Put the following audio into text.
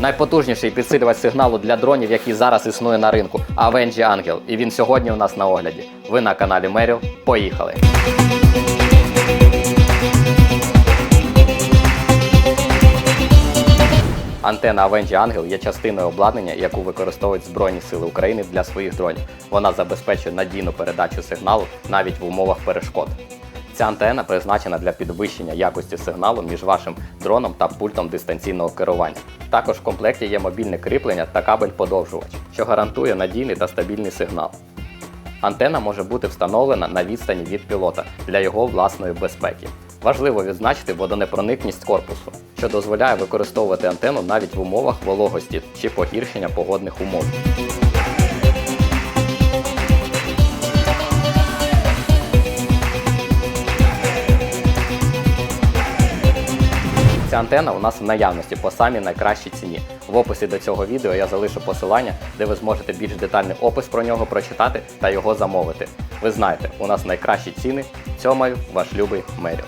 Найпотужніший підсилювач сигналу для дронів, який зараз існує на ринку Avengi Angel. І він сьогодні у нас на огляді. Ви на каналі Меріл. Поїхали! Антена Avengi Angel є частиною обладнання, яку використовують Збройні Сили України для своїх дронів. Вона забезпечує надійну передачу сигналу навіть в умовах перешкод. Ця антена призначена для підвищення якості сигналу між вашим дроном та пультом дистанційного керування. Також в комплекті є мобільне кріплення та кабель-подовжувач, що гарантує надійний та стабільний сигнал. Антена може бути встановлена на відстані від пілота для його власної безпеки. Важливо відзначити водонепроникність корпусу, що дозволяє використовувати антенну навіть в умовах вологості чи погіршення погодних умов. Ця антенна у нас в наявності по самій найкращій ціні. В описі до цього відео я залишу посилання, де ви зможете більш детальний опис про нього прочитати та його замовити. Ви знаєте, у нас найкращі ціни. Цьомаю, ваш любий Меріл.